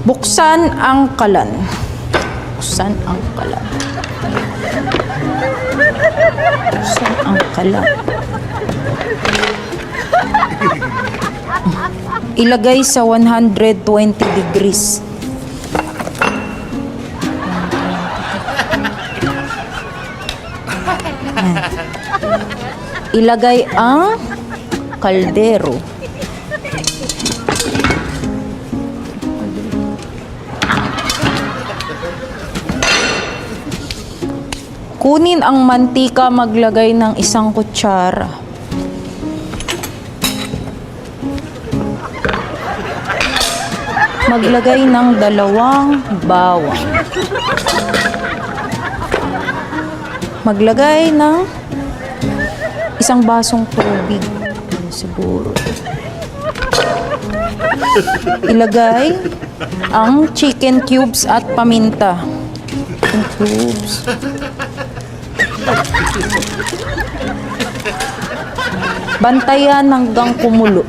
Buksan ang kalan. Buksan ang kalan. Buksan ang kalan. Ilagay sa 120 degrees. Ilagay ang kaldero. Kunin ang mantika, maglagay ng isang kutsara. Maglagay ng dalawang bawang. Maglagay ng isang basong tubig. Siguro. Ilagay ang chicken cubes at paminta. Chicken cubes. Bantayan hanggang kumulo.